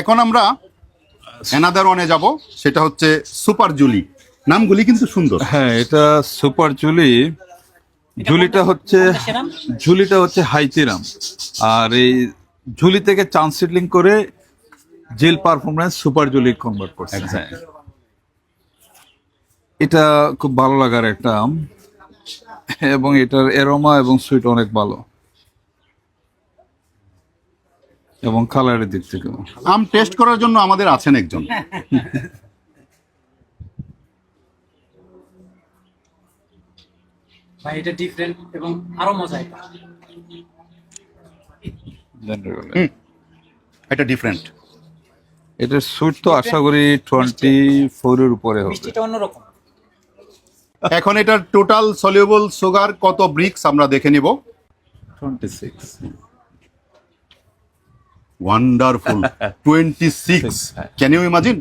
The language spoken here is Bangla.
এখন আমরা অ্যানাদার ওয়ানে যাব সেটা হচ্ছে সুপার জুলি নামগুলি কিন্তু সুন্দর। হ্যাঁ এটা সুপার জুলি ঝুলিটা হচ্ছে? ঝুলিটা হচ্ছে হাইতিরাম আর এই ঝুলি থেকে চান্স সিডলিং করে জেল পারফরমেন্স সুপার জুলি কনভার্ট করছে। হ্যাঁ। এটা খুব ভালো লাগার একটা আম। এবং এটার এরোমা এবং সুইট অনেক ভালো। এবং কালারের দিক থেকেও আম টেস্ট করার জন্য আমাদের আছেন একজন। ভাই এটা ডিফারেন্ট এবং আরও মজা এটা। এটা ডিফারেন্ট এটার সুইট তো আশা করি টোয়েন্টি ফোরের উপরে হবে। মিষ্টিটা অন্যরকম। এখন এটার টোটাল সলিউবল সুগার কত ব্রিক্স আমরা দেখে নিব? Twenty six wonderful twenty six can you imagine